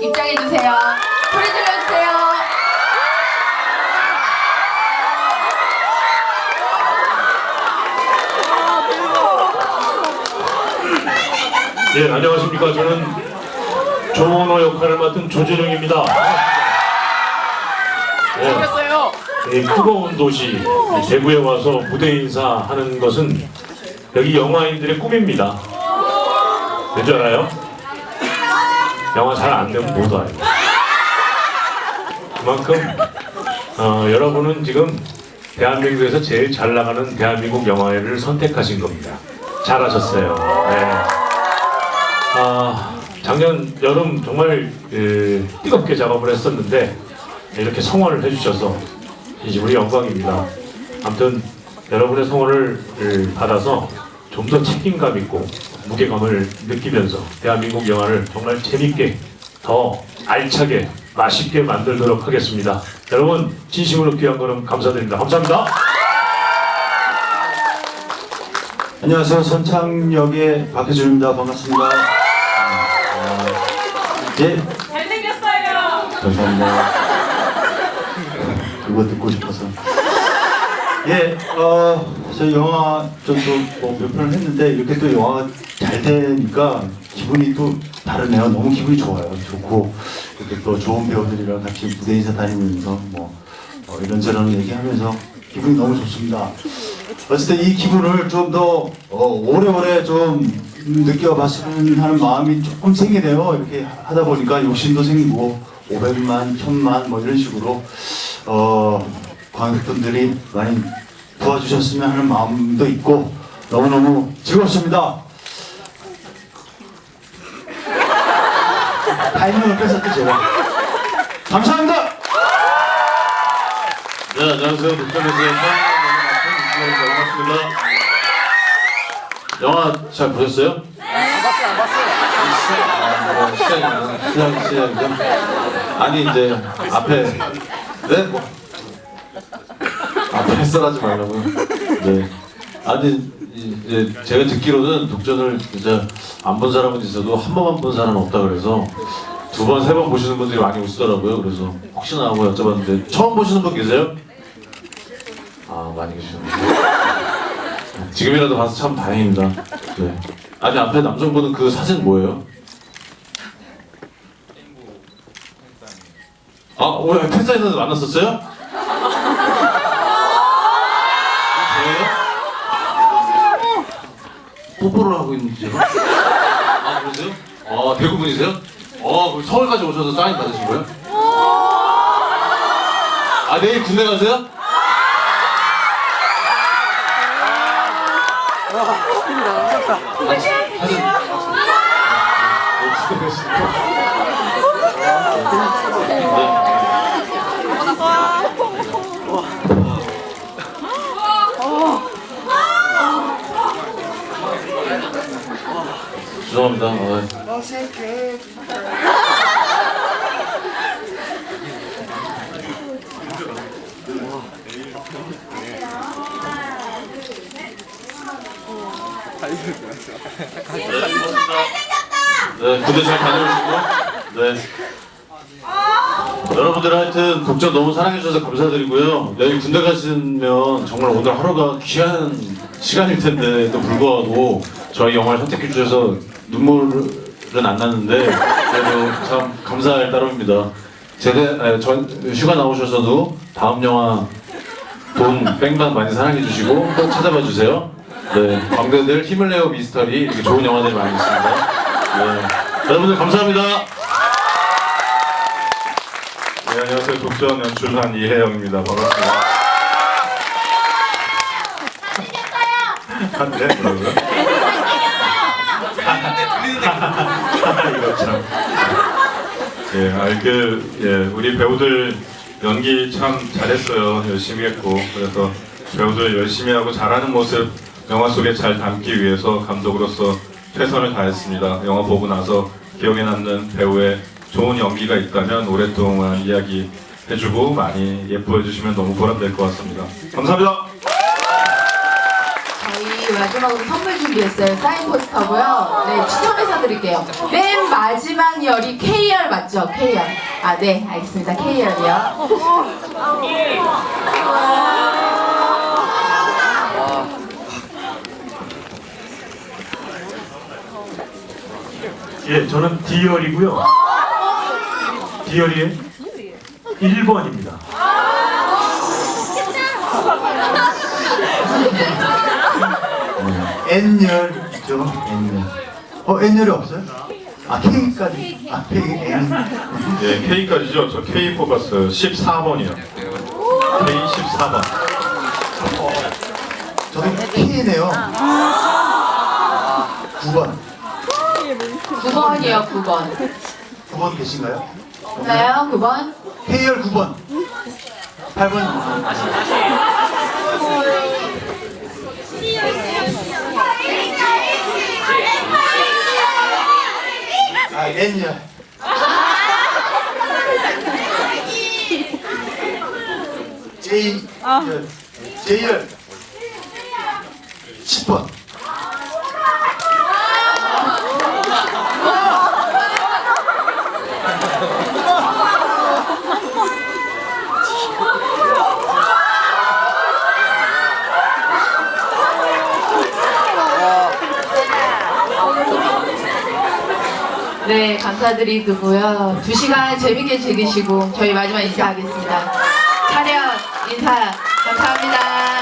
입장해주세요. 소리 질러주세요. 네, 안녕하십니까. 저는 조원호 역할을 맡은 조재령입니다. 네, 이 뜨거운 도시 이 대구에 와서 무대 인사하는 것은 여기 영화인들의 꿈입니다. 알아요? 영화 잘 안 되면 못 와요. 그만큼 어, 여러분은 지금 대한민국에서 제일 잘 나가는 대한민국 영화를 선택하신 겁니다. 잘하셨어요. 네. 아, 작년 여름 정말 그, 뜨겁게 작업을 했었는데 이렇게 성원을 해주셔서 이제 우리 영광입니다. 아무튼 여러분의 성원을 을 받아서 좀 더 책임감 있고 무게감을 느끼면서 대한민국 영화를 정말 재밌게 더 알차게 맛있게 만들도록 하겠습니다. 여러분 진심으로 귀한 걸음 감사드립니다. 감사합니다. 안녕하세요. 선창역의 박혜준입니다. 반갑습니다. 아, 예, 잘생겼어요. 감사합니다. 그거 듣고 싶어서. 예, 어, 저 영화 좀또몇 편을 했는데 이렇게 또 영화가 잘 되니까 기분이 또 다르네요. 너무 기분이 좋아요. 좋고 이렇게 또 좋은 배우들이랑 같이 무대 인사 다니면서 뭐 어, 이런저런 얘기하면서 기분이 너무 좋습니다. 어쨌든 이 기분을 좀더 오래오래 좀 느껴봤으면 하는 마음이 조금 생기네요. 이렇게 하다 보니까 욕심도 생기고 500만, 1000만 뭐 이런 식으로 어, 관객분들이 많이 도와주셨으면 하는 마음도 있고 너무너무 즐겁습니다. 타이밍을 뺏었죠 제가. 감사합니다. 네, 안녕하세요. 북한에서 반갑습니다. 영화 잘 보셨어요? 뭐 시작이면 시작 시작이죠. 아니 이제 앞에 네 뭐. 앞에 썰하지 말라고요. 네. 아니 이제 제가 듣기로는 독전을 진짜 안 본 사람은 있어도 한 번만 본 사람은 없다 그래서 두 번 세 번 보시는 분들이 많이 오시더라고요. 그래서 혹시나 하고 여쭤봤는데 처음 보시는 분 계세요? 아 많이 계시네요. 지금이라도 봐서 참 다행입니다. 네. 아니 앞에 남성분은 그 사진 뭐예요? 아, 오늘 팬사인회에서 만났었어요? 뽀뽀를 하고 있는 제가? 아, 그러세요? 아, 대구 분이세요? 어, 그럼 서울까지 오셔서 사인 받으신 거예요? 아, 내일 군대 가세요? 아, 사진. 네, 군대 가시 죄송합니다. 어, 네, 군대 잘 다녀오시고, 네. 여러분들 하여튼 독전 너무 사랑해주셔서 감사드리고요. 내일 군대 가시면 정말 오늘 하루가 귀한 시간일 텐데도 불구하고 저희 영화를 선택해 주셔서 눈물은 안 났는데 그래도 참 감사할 따름입니다. 제대, 아니, 전 휴가 나오셔서도 다음 영화 돈 뺑방 많이 사랑해 주시고 꼭 찾아봐 주세요. 네, 광대들 힘을 내요 미스터리 이렇게 좋은 영화들이 많이 있습니다. 네, 여러분들 감사합니다. 네, 안녕하세요. 독전 연출한 이혜영입니다. 반갑습니다. 한대 뭐라고요? 참. 예, 알그 예, 우리 배우들 연기 참 잘했어요. 열심히 했고 그래서 배우들 열심히 하고 잘하는 모습 영화 속에 잘 담기 위해서 감독으로서 최선을 다했습니다. 영화 보고 나서 기억에 남는 배우의 좋은 연기가 있다면 오랫동안 이야기 해주고 많이 예뻐해 주시면 너무 보람될 것 같습니다. 감사합니다. 마지막으로 선물 준비했어요. 사인 포스터고요. 네, 추첨해서 드릴게요. 맨 마지막 열이 K열 맞죠? K열. 아, 네, 알겠습니다. K열이요. 예, 저는 D열이고요. D열이 1번입니다. N열 있죠? N열. 어, N열이 없어요? 아, K까지. 아, K, N. 네, K까지죠. 저 K 뽑았어요. 14번이요. K 14번. 저도 K네요. 9번. 9번이요, 9번. 9번 계신가요? 없나요? 9번? K열 9번. 8번. 아, N열. J열. J열. 10번. 네, 감사드리고요. 두 시간 재밌게 즐기시고 저희 마지막 인사하겠습니다. 차렷 인사 감사합니다.